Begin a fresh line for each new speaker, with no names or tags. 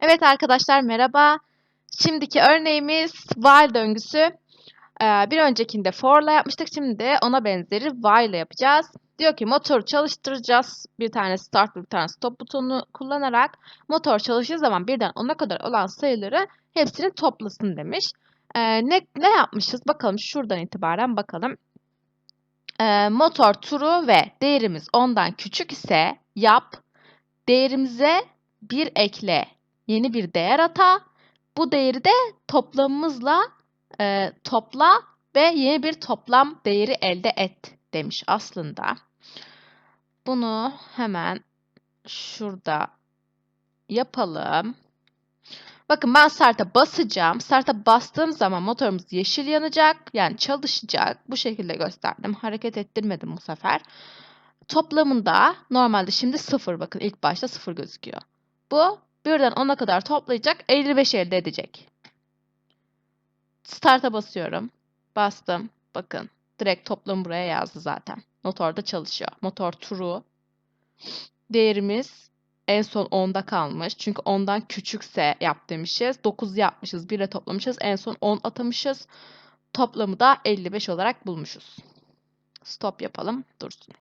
Evet arkadaşlar merhaba. Şimdiki örneğimiz while döngüsü. Ee, bir öncekinde for ile yapmıştık. Şimdi ona benzeri while ile yapacağız. Diyor ki motoru çalıştıracağız. Bir tane start bir tane stop butonunu kullanarak motor çalıştığı zaman birden 10'a kadar olan sayıları hepsini toplasın demiş. Ee, ne, ne yapmışız? Bakalım şuradan itibaren bakalım. Ee, motor turu ve değerimiz 10'dan küçük ise yap. Değerimize bir ekle yeni bir değer ata. Bu değeri de toplamımızla e, topla ve yeni bir toplam değeri elde et demiş aslında. Bunu hemen şurada yapalım. Bakın ben start'a basacağım. Start'a bastığım zaman motorumuz yeşil yanacak. Yani çalışacak. Bu şekilde gösterdim. Hareket ettirmedim bu sefer. Toplamında normalde şimdi 0 bakın ilk başta 0 gözüküyor. Bu birden 10'a kadar toplayacak 55 elde edecek. Start'a basıyorum. Bastım. Bakın direkt toplamı buraya yazdı zaten. Motorda çalışıyor. Motor true. Değerimiz en son 10'da kalmış. Çünkü 10'dan küçükse yap demişiz. 9 yapmışız. 1 ile toplamışız. En son 10 atamışız. Toplamı da 55 olarak bulmuşuz. Stop yapalım. Dursun.